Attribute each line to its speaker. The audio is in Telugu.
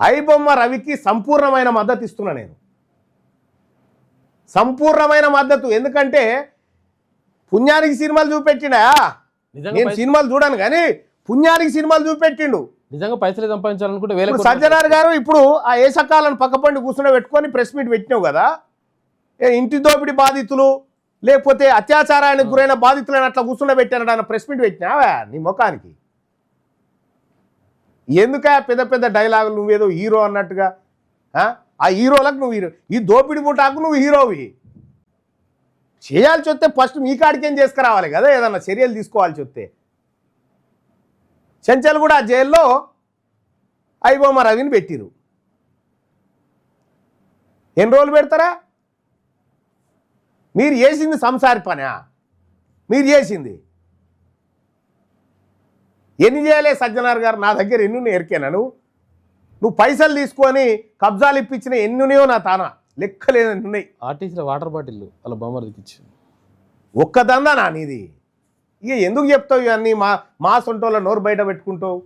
Speaker 1: ఐబొమ్మ రవికి సంపూర్ణమైన మద్దతు ఇస్తున్నా నేను. సంపూర్ణమైన మద్దతు. ఎందుకంటే పుణ్యానికి సినిమాలు చూపెట్టినా
Speaker 2: నిజంగా
Speaker 1: నేను సినిమాలు చూడను కానీ పుణ్యానికి సినిమాలు చూపెట్టిండు.
Speaker 2: నిజంగా పైసలు సంపాదించాలనుకుంటే వేల
Speaker 1: సజ్జనార్ గారు ఇప్పుడు ఆ ఏసకాలను పక్కపండి కూర్చుని పెట్టుకొని ప్రెస్ మీట్ పెట్టినావు కదా? ఏ ఇంటి దోపిడి బాధితులు లేకపోతే అత్యాచారానికి గురైన బాధితులను అట్లా కూర్చుండ పెట్టానట ఆయన ప్రెస్ మీట్ పెట్టినావా నీ ముఖానికి? ఎందుక పెద్ద పెద్ద డైలాగులు నువ్వేదో హీరో అన్నట్టుగా? ఆ? హీరోలకు నువ్వు హీరో ఈ దోపిడి ముఠాకు నువ్వు హీరోవి. చేయాల్సి వస్తే ఫస్ట్ మీ కాడికేం చేసుకురావాలి కదా? ఏదన్నా చర్యలు తీసుకోవాల్సి వస్తే. చెంచల్ కూడా జైల్లో ఐబొమ్మ రవిని పెట్టిరు. ఎన్ని రోజులు పెడతారా? మీరు చేసింది సంసారి పనా? మీరు చేసింది? ఎన్ని చేయలే సజ్జనార్ గారు? నా దగ్గర ఎన్ని ఎరికేనా నువ్వు? నువ్వు పైసలు తీసుకొని కబ్జాలు ఇప్పించిన ఎన్ని ఉన్నాయో నా తాన? లెక్కలేని ఉన్నాయి
Speaker 2: ఆర్టీసీలో వాటర్ బాటిల్ వాళ్ళ బొమ్మడికి ఇచ్చి.
Speaker 1: ఒక్క దందా నా నీది? ఇక ఎందుకు చెప్తావు ఇవన్నీ? మా మా సొంటోళ్ళ నోరు బయట పెట్టుకుంటావు?